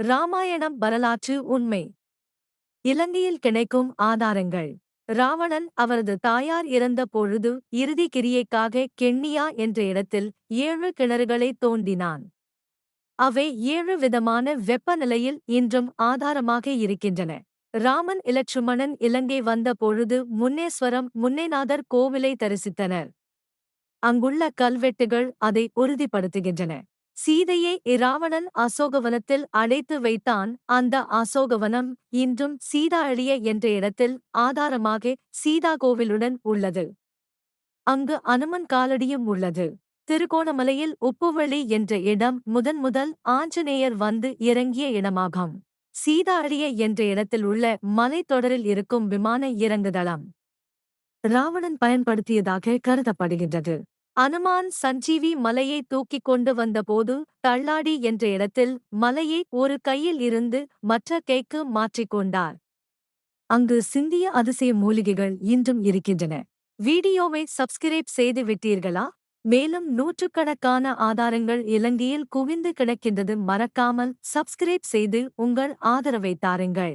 ராமாயணம் வரலாற்று உண்மை. இலங்கையில் கிடைக்கும் ஆதாரங்கள். ராவணன் அவரது தாயார் இறந்த பொழுது இறுதி கிரியைக்காக கெண்ணியா என்ற இடத்தில் ஏழு கிணறுகளை தோண்டினான். அவை ஏழு விதமான வெப்பநிலையில் இன்றும் ஆதாரமாக இருக்கின்றன. ராமன் இலட்சுமணன் இலங்கை வந்த பொழுது முன்னேஸ்வரம் முன்னேநாதர் கோவிலை தரிசித்தனர். அங்குள்ள கல்வெட்டுகள் அதை உறுதிப்படுத்துகின்றன. சீதையை இராவணன் அசோகவனத்தில் அடைத்து வைத்தான். அந்த அசோகவனம் இன்றும் சீதா அழிய என்ற இடத்தில் ஆதாரமாக சீதா கோவிலுடன் உள்ளது. அங்கு அனுமன் காலடியும் உள்ளது. திருகோணமலையில் உப்புவழி என்ற இடம் முதன் முதல் ஆஞ்சநேயர் வந்து இறங்கிய இடமாகும். சீதா அழிய என்ற இடத்தில் உள்ள மலைத்தொடரில் இருக்கும் விமான இறங்குதளம். ராவணன் பயன்படுத்தியதாக கருதப்படுகின்றது. அனுமான் சஞ்சீவி மலையை தூக்கிக் கொண்டு வந்தபோது தள்ளாடி என்ற இடத்தில் மலையை ஒரு கையில் இருந்து மற்ற கைக்கு மாற்றிக்கொண்டார் அங்கு சிந்திய அதிசய மூலிகைகள் இன்றும் இருக்கின்றன. வீடியோவை சப்ஸ்கிரைப் செய்து விட்டீர்களா? மேலும் நூற்றுக்கணக்கான ஆதாரங்கள் இலங்கையில் குவிந்து கிடக்கின்றது மறக்காமல் சப்ஸ்கிரைப் செய்து உங்கள் ஆதரவை தாருங்கள்.